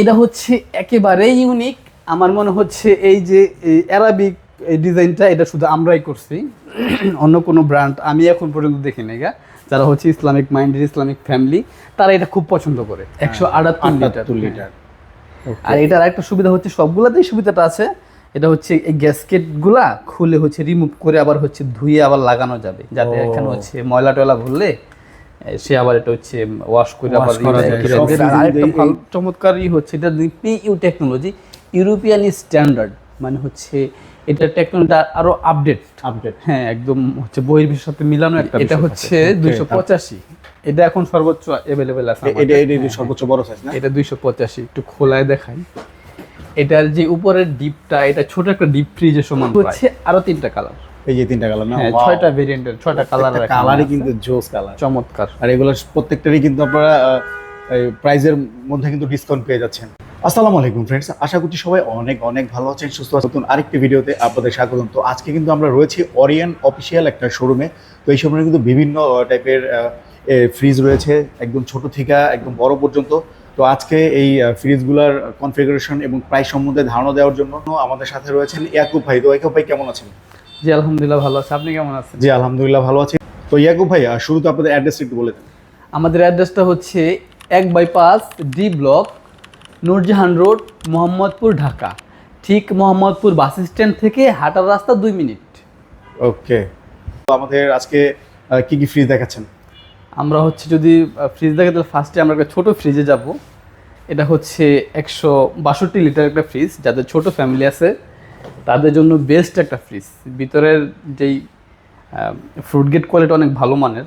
এটা হচ্ছে একেবারেই ইউনিক আমার মনে হচ্ছে এই যে অ্যারাবিক এই ডিজাইনটা এটা শুধু আমরাই করছি। অন্য কোনো ব্র্যান্ড আমি এখন পর্যন্ত দেখি নাই গা। যারা হচ্ছে ইসলামিক মাইন্ডেড ইসলামিক ফ্যামিলি তারা এটা খুব পছন্দ করে। একশো আটাত্তর লিটার। লিটার। আর এটার একটা সুবিধা হচ্ছে সবগুলাতেই সুবিধাটা আছে। এটা হচ্ছে এই গ্যাসকেটগুলা খুলে হচ্ছে রিমুভ করে আবার হচ্ছে ধুয়ে আবার লাগানো যাবে। যাতে। এখানে হচ্ছে ময়লা টয়লা ভরলে সে আবার এটা হচ্ছে ওয়াশ করে আবার আরেকটা ভালো চমৎকারই হচ্ছে এটা পিইউ টেকনোলজি ইউরোপিয়ান স্ট্যান্ডার্ড মানে হচ্ছে এটা টেকনোলজিটা আরও আপডেট আপডেট হ্যাঁ একদম হচ্ছে বহির্বিশ্বের সাথে মিলানো একটা এটা হচ্ছে থাকে। Okay, দুইশো পঁচাশি। এটা এখন সর্বোচ্চ অ্যাভেলেবেল আছে এটা এটা সর্বোচ্চ বড় সাইজ না? এটা দুইশো পঁচাশি একটু খোলায় দেখাই। এটার যে উপরের ডিপটা এটা ছোট একটা ডিপ ফ্রিজের সমান হচ্ছে আরও তিনটা কালার এই যে তিনটা কালার না? হ্যাঁ ছয়টা ভেরিয়েন্টের ছয়টা কালার কালারই কিন্তু জোস কালার চমৎকার। আর এগুলো প্রত্যেকটারই কিন্তু আপনারা প্রাইজের মধ্যে কিন্তু ডিসকাউন্ট পেয়ে যাচ্ছেন। আসসালামু আলাইকুম ফ্রেন্ডস আশা করছি সবাই অনেক অনেক ভালো আছেন সুস্থ আছেন। আরেকটি ভিডিওতে আপনাদের স্বাগতম। তো আজকে কিন্তু আমরা রয়েছি অরিয়ান অফিসিয়াল একটা শোরুমে তো এই শোরুমে কিন্তু বিভিন্ন টাইপের ফ্রিজ রয়েছে একদম ছোট থেকে একদম বড় পর্যন্ত। তো আজকে এই ফ্রিজগুলোর কনফিগারেশন এবং প্রাইস সম্বন্ধে ধারণা দেওয়ার জন্য আমাদের সাথে রয়েছেন ইয়াকুব ভাই। তো ইয়াকুব ভাই কেমন আছেন? জি আলহামদুলিল্লাহ ভালো আছে। আপনি কেমন আছেন? জি আলহামদুলিল্লাহ ভালো আছি। তো ইয়াকুব ভাই শুরুতে আপনাদের অ্যাড্রেস একটু বলে দেন। আমাদের অ্যাড্রেসটা হচ্ছে এক বাই পাঁচ D block Nurjahan road Mohammadpur Dhaka. ঠিক মোহাম্মদপুর বাস স্ট্যান্ড থেকে হাঁটার রাস্তা দুই মিনিট। ওকে তো আমাদের আজকে কি কি ফ্রিজ দেখাচ্ছেন? আমরা হচ্ছে যদি ফ্রিজ দেখে তাহলে ফার্স্টে আমরা একটা ছোটো ফ্রিজে যাব। এটা হচ্ছে একশো বাষট্টি লিটার একটা ফ্রিজ যাদের ছোট ফ্যামিলি আছে। তাদের জন্য বেস্ট একটা ফ্রিজ ভিতরের যেই ফ্রুট গেট কোয়ালিটি অনেক ভালো মানের।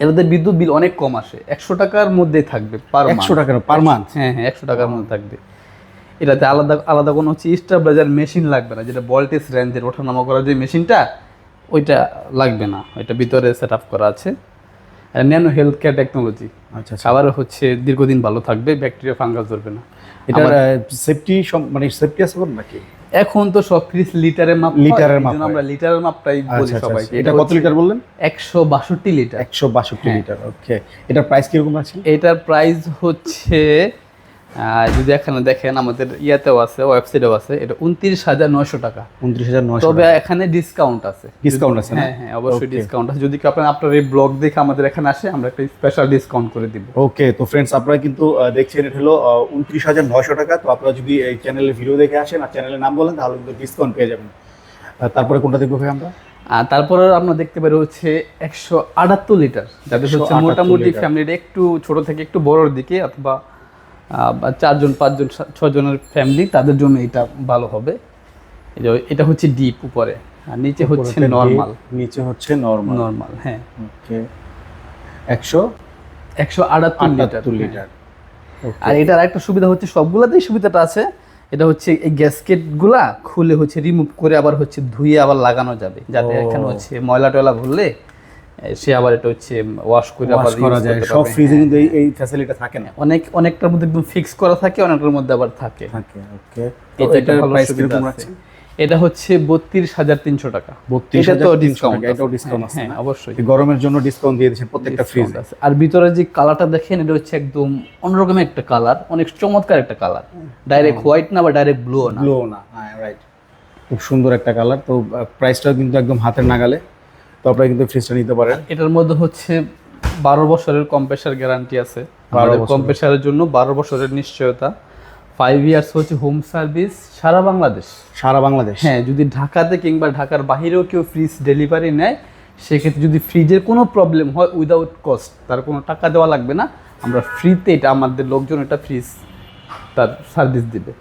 এটাতে বিদ্যুৎ বিল অনেক কম আসে। একশো টাকার মধ্যেই থাকবে পার একশো টাকার পার মান্থ হ্যাঁ হ্যাঁ একশো টাকার মধ্যে থাকবে। এটাতে আলাদা আলাদা কোনো হচ্ছে স্টাবলাইজার মেশিন লাগবে না যেটা ভোল্টেজ রেঞ্জের ওঠানামা করার যে মেশিনটা ওইটা লাগবে না। ওইটা ভিতরে সেট আপ করা আছে। ন্যানো হেলথ কেয়ার টেকনোলজি আচ্ছা আচ্ছা। খাবার হচ্ছে দীর্ঘদিন ভালো থাকবে ব্যাকটেরিয়া ফাঙ্গাস ধরবে না। এটা সেফটি মানে সেফটি আছে নাকি? এখন তো সব ফ্রিজ লিটারের মাপ লিটারের মাপ আমরা লিটারের মাপটাই বলি আচ্ছা আচ্ছা। সবাইকে। এটা কত লিটার বললেন? একশো বাষট্টি লিটার। একশো বাষট্টি হ্যাঁ। লিটার ওকে এটার প্রাইস কীরকম আছে? এটার প্রাইস হচ্ছে যদি এখানে দেখেন আমাদের ইয়াতেও আছে ওয়েবসাইটেও আছে এটা উনত্রিশ হাজার নয়শো টাকা। উনত্রিশ হাজার নয়শো তবে এখানে ডিসকাউন্ট আছে। Discount আছে হ্যাঁ হ্যাঁ অবশ্যই ডিসকাউন্ট আছে। যদি কেউ আপনার আপনার এই ব্লগ দেখে আমাদের এখানে আসে আমরা একটা স্পেশাল ডিসকাউন্ট করে দিব। ওকে তো ফ্রেন্ডস আপনারা কিন্তু দেখছেন এটা হলো উনত্রিশ হাজার নয়শো টাকা। তো আপনারা যদি এই চ্যানেলের ভিডিও দেখে আসেন আর চ্যানেলের নাম বলেন তাহলে কিন্তু ডিসকাউন্ট পেয়ে যাবেন। তারপরে কোনটা দেখব ভাই আমরা? আর তারপরে আমরা দেখতে পারি হচ্ছে একশো আটাত্তর লিটার যাদের হচ্ছে মোটামুটি। ফ্যামিলির একটু ছোট থেকে একটু বড়র দিকে অথবা চারজন পাঁচজন ছজনের ফ্যামিলি তাদের জন্য এটা ভালো হবে। এটা হচ্ছে ডিপ উপরে আর নিচে হচ্ছে নর্মাল নিচে হচ্ছে নর্মাল নর্মাল হ্যাঁ। ওকে। একশো একশো আটাত্তর লিটার লিটার। আর এটার একটা সুবিধা হচ্ছে সবগুলাতেই সুবিধাটা আছে। এটা হচ্ছে এই গ্যাসকেটগুলা খুলে হচ্ছে রিমুভ করে আবার হচ্ছে ধুয়ে আবার লাগানো যাবে যাতে এখানে হচ্ছে ময়লা টয়লা ভরলে সে আবার এটা হচ্ছে ওয়াশ করে আবার করা যায় সব। ফ্রিজে হ্যাঁ। কিন্তু এই এই ফ্যাসিলিটি থাকে না। অনেক অনেকটার মধ্যে একদম ফিক্স করা থাকে অনেকটার মধ্যে আবার থাকে। থাকে ওকে তো তো এটা এটার প্রাইস কীরকম আছে। এটা হচ্ছে বত্রিশ হাজার তিনশো টাকা। বত্রিশ হাজার ডিসকাউন্ট এটাও ডিসকাউন্ট আছে হ্যাঁ অবশ্যই। গরমের জন্য ডিসকাউন্ট দিয়ে দিচ্ছেন প্রত্যেকটা ফ্রিজ আছে। আর ভিতরে যে কালারটা দেখেন এটা হচ্ছে একদম অন্যরকম একটা কালার অনেক চমৎকার একটা কালার ডাইরেক্ট হোয়াইট না বা ডাইরেক্ট ব্লু না। ব্লু না হ্যাঁ রাইট খুব সুন্দর একটা কালার তো প্রাইসটাও কিন্তু একদম হাতের নাগালে। তো আপনারা কিন্তু ফ্রিজটা নিতে পারেন। এটার মধ্যে হচ্ছে বারো বছরের কম্প্রেসার গ্যারান্টি আছে। 12 আমাদের কম্প্রেসারের জন্য বারো বছরের নিশ্চয়তা। ফাইভ ইয়ার্স হচ্ছে হোম সার্ভিস সারা বাংলাদেশ। সারা বাংলাদেশ। হ্যাঁ যদি ঢাকাতে কিংবা ঢাকার বাইরেও কেউ ফ্রিজ ডেলিভারি নেয় সেক্ষেত্রে যদি ফ্রিজের কোনো প্রবলেম হয় উইদাউট কস্ট তার কোনো টাকা দেওয়া লাগবে না। আমরা ফ্রিতে এটা আমাদের লোকজন এটা ফ্রিজ তার সার্ভিস দিবে।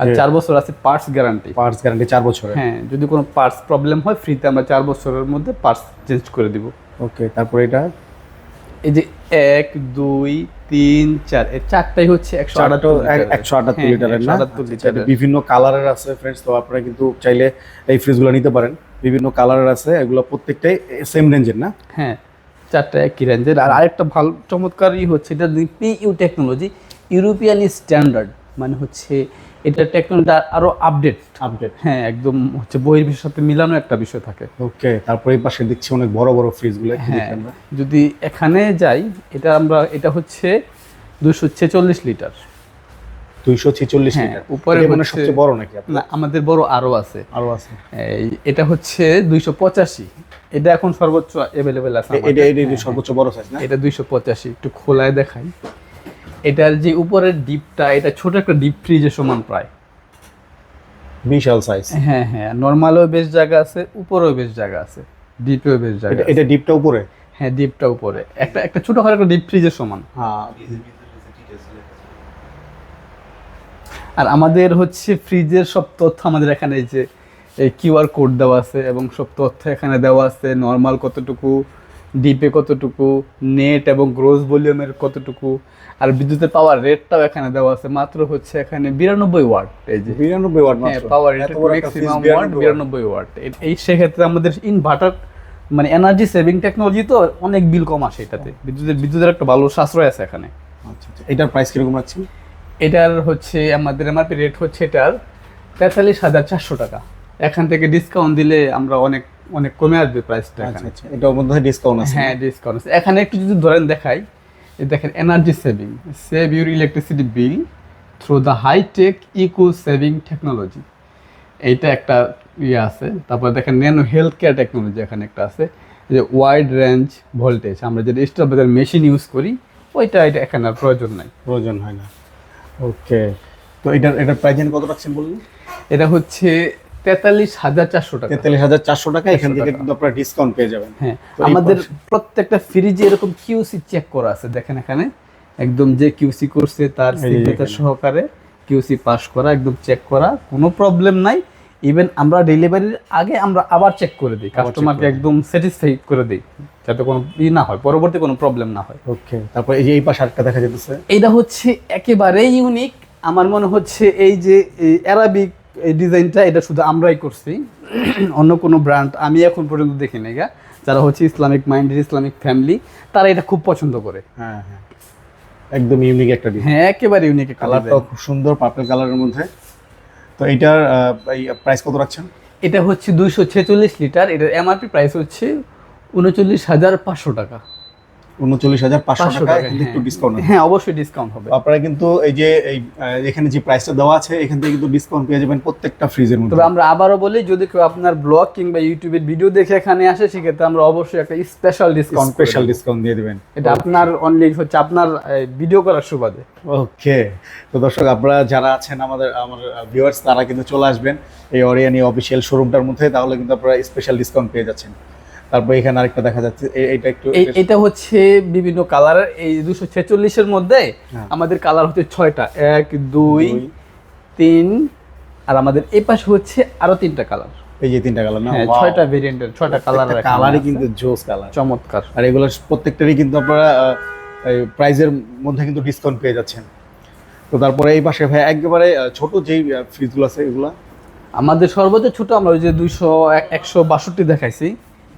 আর চার বছর আছে পার্টস গ্যারান্টি পার্টস গ্যারান্টি চার বছরের। হ্যাঁ যদি কোনো পার্টস প্রবলেম হয় ফ্রিতে আমরা চার বছরের মধ্যে পার্টস চেঞ্জ করে দিব। ওকে তারপরে এটা? এই যে এক দুই তিন চার এই চারটাই হচ্ছে একশো আটাত্তর একশো আটাত্তর হ্যাঁ, লিটারের না? আটাত্তর আচ্ছা। এটা বিভিন্ন কালারের আছে ফ্রেন্ডস তো আপনারা কিন্তু চাইলে এই ফ্রিজগুলো নিতে পারেন। বিভিন্ন কালারের আছে এগুলো প্রত্যেকটাই সেম রেঞ্জের না? হ্যাঁ চারটা একই রেঞ্জের আর আরেকটা ভালো চমৎকারই হচ্ছে এটা পিইউ টেকনোলজি ইউরোপিয়ান স্ট্যান্ডার্ড মানে হচ্ছে এটা টেকনোলজিটা আরও আপডেট আপডেট হ্যাঁ একদম হচ্ছে বহির্বিশ্বের সাথে মিলানো একটা বিষয় থাকে। ওকে তারপরে এই পাশে দেখছি অনেক বড় বড় ফ্রিজগুলো হ্যাঁ যদি এখানে যাই এটা আমরা এটা হচ্ছে দুশো ছেচল্লিশ লিটার। দুইশো ছেচল্লিশ হ্যাঁ, লিটার। উপরে মানে হচ্ছে- সবচেয়ে বড় নাকি না আমাদের বড় আরও আছে। আরও আছে। এটা হচ্ছে দুইশো পঁচাশি। এটা এখন সর্বোচ্চ অ্যাভেলেবেল আছে এটা এটা হ্যাঁ, সর্বোচ্চ বড় সাইজ না? এটা দুইশো পঁচাশি একটু খোলায় দেখাই। এটার যে উপরের ডিপটা এটা ছোট একটা ডিপ ফ্রিজের সমান প্রায়। বিশাল সাইজ হ্যাঁ হ্যাঁ নর্মালেও বেশ জায়গা আছে উপরেও বেশ জায়গা আছে ডিপেও বেশ জায়গা এটা ডিপটা উপরে? হ্যাঁ ডিপটা উপরে। একটা একটা ছোটখাটো একটা ডিপ ফ্রিজের সমান। হ্যাঁ। আর আমাদের হচ্ছে ফ্রিজের সব তথ্য আমাদের এখানে এই যে এই কিউআর কোড দেওয়া আছে এবং সব তথ্য এখানে দেওয়া আছে নর্মাল কতটুকু ডিপে কতটুকু নেট এবং গ্রোস ভলিউমের কতটুকু আর বিদ্যুতের পাওয়ার রেটটাও এখানে দেওয়া আছে মাত্র হচ্ছে এখানে বিরানব্বই ওয়াট এই যে। বিরানব্বই ওয়াট পাওয়ার ম্যাক্সিমাম ওয়াট বিরানব্বই ওয়াট এই সেক্ষেত্রে আমাদের ইনভার্টার মানে এনার্জি সেভিং টেকনোলজি তো অনেক বিল কম আসে এটাতে। বিদ্যুতের বিদ্যুতের একটা ভালো সাশ্রয় আছে এখানে। আচ্ছা আচ্ছা। এটার প্রাইস কীরকম আছে এটার হচ্ছে আমাদের এমআরপি রেট হচ্ছে এটার তেতাল্লিশ হাজার চারশো টাকা। এখান থেকে ডিসকাউন্ট দিলে আমরা অনেক অনেক কমে আসবে প্রাইসটা আচ্ছা এখানে। আচ্ছা। এটার মধ্যে ডিসকাউন্ট আছে। হ্যাঁ ডিসকাউন্ট আছে। এখানে একটু যদি ধরেন দেখাই এই দেখেন energy saving save your electricity bill through the hitech eco saving technology এইটা একটা ইয়ে আছে। তারপর দেখেন ন্যানো হেলথ কেয়ার টেকনোলজি এখানে একটা আছে। যে ওয়াইড রেঞ্জ ভোল্টেজ আমরা যেটা স্টপেজার মেশিন ইউজ করি ওইটা এটা এখানে আর প্রয়োজন নাই। প্রয়োজন হয় না। ওকে তো এটার এটার প্রাইস কত রাখছেন বললেন? এটা হচ্ছে তেতাল্লিশ হাজার চারশো টাকা। তেতাল্লিশ হাজার চারশো টাকা এখান থেকে কিন্তু আপনারা ডিসকাউন্ট পেয়ে যাবেন। হ্যাঁ আমাদের প্রত্যেকটা ফ্রিজে এরকম কিউসি চেক করা আছে দেখেন এখানে। একদম যে কিউসি করছে তার সিগনেচার সহকারে কিউসি পাস করা একদম চেক করা কোনো প্রবলেম নাই। ইভেন আমরা ডেলিভারির আগে আমরা আবার চেক করে দিই কাস্টমারকে একদম স্যাটিসফাইড করে দিই যাতে কোনো ই না হয় পরবর্তী কোনো প্রবলেম না হয়। ওকে তারপর এই যে এই পাশে আরেকটা দেখা যেতেছে এইটা হচ্ছে একেবারেই ইউনিক আমার মনে হচ্ছে এই যে অ্যারাবিক এই ডিজাইনটা এটা শুধু আমরাই করছি। অন্য কোনো ব্র্যান্ড আমি এখন পর্যন্ত দেখি নাই গা। যারা হচ্ছে ইসলামিক মাইন্ডেড ইসলামিক ফ্যামিলি তারা এটা খুব পছন্দ করে। হ্যাঁ হ্যাঁ। একদম ইউনিক একটা ডিজাইন হ্যাঁ একেবারে ইউনিক কালারটাও খুব সুন্দর পার্পল কালারের মধ্যে। তো এই প্রাইস কত রাখছেন? এটা হচ্ছে দুইশো ছেচল্লিশ লিটার এটার এমআরপি প্রাইস হচ্ছে উনচল্লিশ হাজার পাঁচশো টাকা। উনচল্লিশ হাজার পাঁচশো টাকা একটু ডিসকাউন্ট হ্যাঁ অবশ্যই ডিসকাউন্ট হবে। আপনারা কিন্তু এই যে এই এখানে যে প্রাইসটা দেওয়া আছে এখান থেকে কিন্তু ডিসকাউন্ট পেয়ে যাবেন প্রত্যেকটা ফ্রিজের মধ্যে। তবে আমরা আবারও বলি যদি কেউ আপনার ব্লগ কিংবা ইউটিউবের ভিডিও দেখে এখানে আসে সেক্ষেত্রে আমরা অবশ্যই একটা স্পেশাল ডিসকাউন্ট স্পেশাল ডিসকাউন্ট দিয়ে দিবেন। এটা আপনার অনলি হচ্ছে আপনার ভিডিও করার সুবাদে। ওকে তো দর্শক আপনারা যারা আছেন আমাদের আমার ভিউয়ার্স তারা কিন্তু চলে আসবেন এই অরিয়ানি অফিসিয়াল শোরুমটার মধ্যে তাহলে কিন্তু আপনারা স্পেশাল ডিসকাউন্ট পেয়ে যাচ্ছেন। তারপর এখানে আরেকটা দেখা যাচ্ছে এ- এইটা একটু এই এটা হচ্ছে বিভিন্ন কালারের এই দুশো ছেচল্লিশের মধ্যে হ্যাঁ। আমাদের কালার হচ্ছে ছয়টা এক দুই তিন আর আমাদের এই পাশে হচ্ছে আরও তিনটা কালার। এই যে তিনটা কালার না? হ্যাঁ! ছয়টা ভেরিয়েন্টের ছয়টা কালার কালারই কিন্তু জোস কালার। চমৎকার। আর এগুলো প্রত্যেকটারই কিন্তু আপনারা প্রাইজের মধ্যে কিন্তু ডিসকাউন্ট পেয়ে যাচ্ছেন। তো তারপরে এই পাশে ভাই একেবারে ছোট যেই ফ্রিজগুলো আছে এগুলা। আমাদের সর্বোচ্চ ছোট আমরা ওই যে দুইশো একশো বাষট্টি দেখাইছি।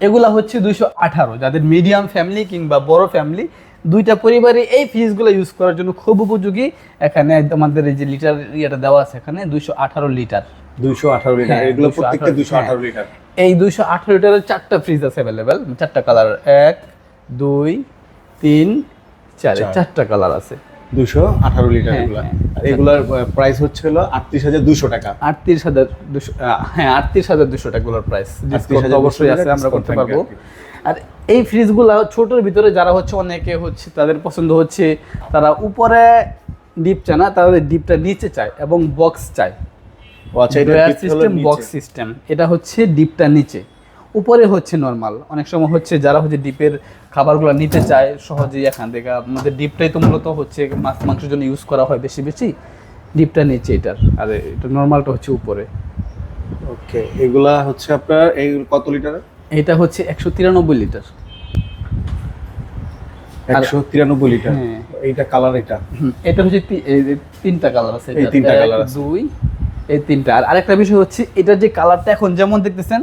এগুলা হচ্ছে দুইশো আঠারো। যাদের মিডিয়াম ফ্যামিলি কিংবা বড় ফ্যামিলি দুইটা পরিবারে এই ফ্রিজগুলো ইউজ করার জন্য খুব উপযোগী। এখানে আমাদের এই যে লিটার ইয়েটা দেওয়া আছে এখানে দুইশো আঠারো লিটার দুইশো আঠারো লিটার হ্যাঁ, এগুলো প্রত্যেকটা দুইশো হ্যাঁ। আঠারো লিটার এই দুইশো আঠারো লিটারের চারটা ফ্রিজ আছে অ্যাভেলেবেল চারটা কালার এক দুই তিন চার। চারটা কালার আছে। দুইশো আঠারো লিটার হ্যাঁ, এগুলা। হ্যাঁ। আর এগুলার প্রাইস হচ্ছে হলো আটত্রিশ হাজার দুশো টাকা। আটত্রিশ হাজার দুশো হ্যাঁ আটত্রিশ হাজার দুশো টাকাগুলোর প্রাইস ডিসকাউন্ট 38,200 অবশ্যই আছে আমরা করতে পারব। আর এই ফ্রিজগুলো ছোটোর ভিতরে যারা হচ্ছে অনেকে হচ্ছে তাদের পছন্দ হচ্ছে তারা উপরে ডিপ চায় না তাদের ডিপটা নিচে চায় এবং বক্স চায়। আচ্ছা এটা সিস্টেম বক্স সিস্টেম এটা হচ্ছে ডিপটা নিচে। উপরে হচ্ছে নর্মাল অনেক সময় হচ্ছে যারা হচ্ছে ডিপের খাবারগুলো নিতে চায় সহজেই এখান থেকে। আমাদের ডিপটাই তো মূলত হচ্ছে মাছ মাংসের জন্য ইউজ করা হয় বেশি বেশি। ডিপটা নিচে এটার। আর এটা নর্মালটা হচ্ছে উপরে। ওকে এগুলা হচ্ছে আপনার এই কত লিটারের এটা হচ্ছে একশো তিরানব্বই লিটার একশো তিরানব্বই লিটার হ্যাঁ। এইটা কালার এটা? হচ্ছে যে তিনটা কালার আছে এই তিনটা এক, colour আছে। দুই এই তিনটা। আর আরেকটা বিষয় হচ্ছে এটার যে কালারটা এখন যেমন দেখতেছেন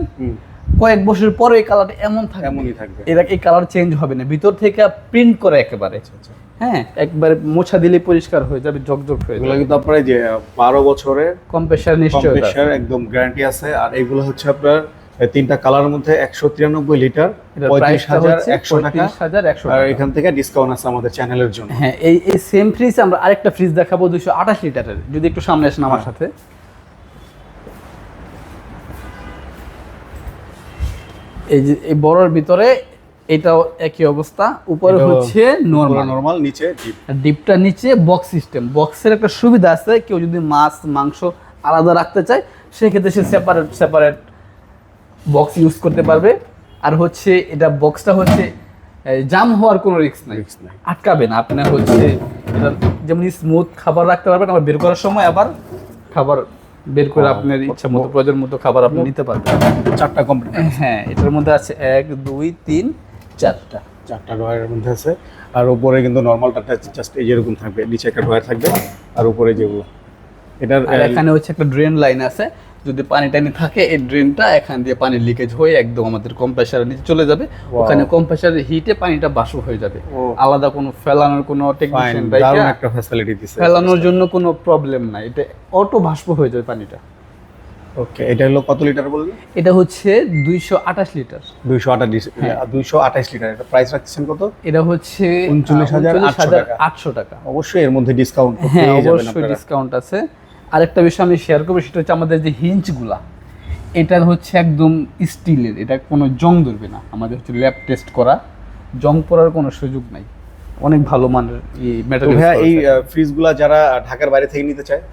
কয়েক বছর পরে এই কালারটা এমন থাকবে। এমনই থাকবে। এরা এই কালার চেঞ্জ হবে না। ভিতর থেকে প্রিন্ট করে একেবারে। আচ্ছা। হ্যাঁ একবারে মোছা দিলে পরিষ্কার হয়ে যাবে ঝকঝক হয়ে যাবে। কিন্তু আপনার যে বারো বছরের কম্প্রেসার নিশ্চয়তা কম্প্রেসার একদম গ্যারান্টি আছে। আর এগুলো হচ্ছে আপনার তিনটা কালারের মধ্যে একশো তিরানব্বই লিটার পঁয়ত্রিশ হাজার একশো টাকা। হাজার একশো আর এখান থেকে ডিসকাউন্ট আছে আমাদের চ্যানেলের জন্য। হ্যাঁ এই এই সেম ফ্রিজ আমরা আরেকটা ফ্রিজ দেখাবো দুইশো আঠাশ লিটারের যদি একটু সামনে আসেন আমার হ্যাঁ। সাথে। এই যে এই বড়র ভিতরে এটাও একই অবস্থা উপরে হচ্ছে নর্মাল নর্মাল নিচে ডিপ ডিপটা নিচে বক্স সিস্টেম বক্সের একটা সুবিধা আছে কেউ যদি মাছ মাংস আলাদা রাখতে চায় সেক্ষেত্রে সে সেপারেট সেপারেট বক্স ইউজ করতে পারবে। আর হচ্ছে এটা বক্সটা হচ্ছে জাম হওয়ার কোনো রিস্ক নাই। আটকাবে না। আপনার হচ্ছে এটা যেমন স্মুথ খাবার রাখতে পারবেন আবার বের করার সময় আবার খাবার বের করে আপনার ইচ্ছা মতো প্রয়োজন মতো খাবার আপনি নিতে পারবেন। চারটা কমপ্লিট হ্যাঁ এটার মধ্যে আছে এক দুই তিন চারটা। চারটা ড্রয়ারের মধ্যে আছে। আর উপরে কিন্তু নর্মালটা জাস্ট এই যেরকম থাকবে নিচে একটা ড্রয়ার থাকবে। আর উপরে যেগুলো। এটার এখানে হচ্ছে একটা ড্রেন লাইন আছে। যদি পানি টানি থাকে এই ড্রেনটা এখান দিয়ে পানি লিকেজ হয়ে একদম আমাদের কম্প্রেসারের নিচে চলে যাবে। ওখানে কম্প্রেসারের হিটে পানিটা বাষ্প হয়ে যাবে। আলাদা কোনো ফেলানোর কোনো টেকনিশিয়ান একটা ফ্যাসিলিটি দিছে। ফেলানোর জন্য কোনো প্রবলেম নাই। এটা অটো বাষ্প হয়ে যাবে পানিটা। ওকে এটা হলো কত লিটার বললেন এটা হচ্ছে দুইশো আঠাশ লিটার দুইশো আঠাশ হ্যাঁ। দুইশো আঠাশ লিটার এটা প্রাইস রাখছেন কত? এটা হচ্ছে উনচল্লিশ হাজার আটশো টাকা। অবশ্যই এর মধ্যে ডিসকাউন্ট হ্যাঁ অবশ্যই ডিসকাউন্ট আছে। আরেকটা বিষয় আমি শেয়ার করব সেটা হচ্ছে আমাদের যে হিঞ্চগুলা এটা হচ্ছে একদম স্টিলের এটা কোনো জং ধরবে না। আমাদের হচ্ছে ল্যাব টেস্ট করা জং পড়ার কোনো সুযোগ নাই। অনেক ভালো মানের এই ফ্রিজগুলা যারা ঢাকার বাইরে থেকে নিতে চায়?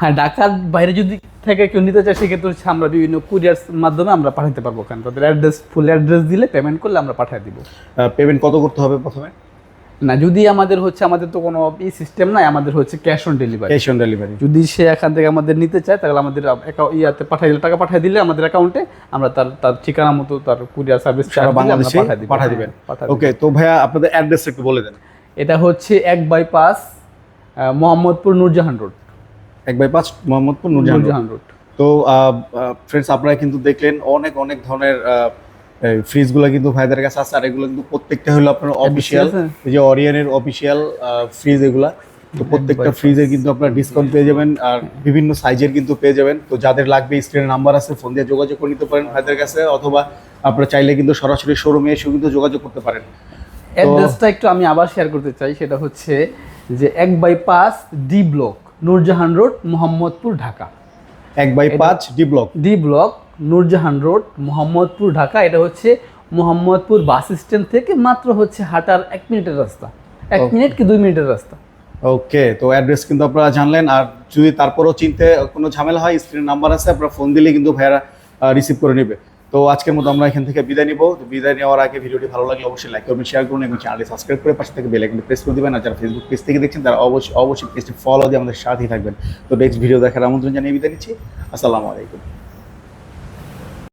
হ্যাঁ ঢাকার বাইরে যদি থেকে কেউ নিতে চায় সেক্ষেত্রে হচ্ছে আমরা বিভিন্ন কুরিয়ার মাধ্যমে আমরা পাঠাতে পারব। ওখানে তাদের অ্যাড্রেস ফুল অ্যাড্রেস দিলে পেমেন্ট করলে আমরা পাঠিয়ে দিব। পেমেন্ট কত করতে হবে প্রথমে? না যদি আমাদের হচ্ছে আমাদের তো কোনো ই সিস্টেম নাই আমাদের হচ্ছে cash on delivery cash on delivery যদি সে এখান থেকে আমাদের নিতে চায় তাহলে আমাদের ইয়াতে পাঠিয়ে দিলে টাকা পাঠিয়ে দিলে আমাদের অ্যাকাউন্টে আমরা তার তার ঠিকানা মতো তার কুরিয়ার সার্ভিস সারা বাংলাদেশে পাঠিয়ে দিবেন। ওকে তো ভাইয়া আপনাদের অ্যাড্রেস একটু বলে দেন। এটা হচ্ছে এক বাই পাস মোহাম্মদপুর নূরজাহান রোড। এক বাই পাঁচ মোহাম্মদপুর। নূরজাহান রোড। তো ফ্রেন্ডস আপনারা কিন্তু দেখলেন অনেক অনেক ধরনের ফ্রিজগুলো কিন্তু ভাইদের কাছে আছে আর এগুলো কিন্তু প্রত্যেকটা হলো আপনার অফিসিয়াল? যে অরিয়ানের অফিসিয়াল ফ্রিজ এগুলা। তো প্রত্যেকটা ফ্রিজে কিন্তু আপনারা ডিসকাউন্ট পেয়ে যাবেন আর বিভিন্ন সাইজের কিন্তু পেয়ে যাবেন। তো যাদের লাগবে স্ক্রিনে নাম্বার আছে ফোন দিয়ে যোগাযোগ করে নিতে পারেন ভাইদের কাছে অথবা আপনারা চাইলে কিন্তু সরাসরি শোরুমে এসেও কিন্তু যোগাযোগ করতে পারেন। অ্যাড্রেসটা একটু আমি আবার শেয়ার করতে চাই সেটা হচ্ছে যে এক by pass D block Nurjahan road Mohammadpur Dhaka. এক বাই পাঁচ D block D block Nurjahan road Mohammadpur Dhaka. এটা হচ্ছে মোহাম্মদপুর বাস স্ট্যান্ড থেকে মাত্র হচ্ছে হাঁটার এক মিনিটের রাস্তা। এক মিনিট কি দুই মিনিটের রাস্তা। ওকে তো অ্যাড্রেস কিন্তু আপনারা জানলেন। আর যদি তারপরও চিনতে কোনো ঝামেলা হয় স্ক্রিন নাম্বার আছে আপনারা ফোন দিলে কিন্তু ভাইয়ারা রিসিভ করে নেবে। তো আজকের মতো আমরা এখান থেকে বিদায় নিব। বিদায় নেওয়ার আগে ভিডিওটি ভালো লাগলে অবশ্যই লাইক করবেন শেয়ার করুন এবং চ্যানেলটি সাবস্ক্রাইব করে পাশে থেকে বেল আইকনটি প্রেস করে দিবেন। আর যারা ফেসবুক পেজ থেকে দেখছেন তারা অবশ্যই অবশ্যই পেজটি ফলো দিয়ে আমাদের সাথেই থাকবেন। তো নেক্সট ভিডিও দেখার আমন্ত্রণ জানিয়ে বিদায় নিচ্ছি। আসসালামু আলাইকুম।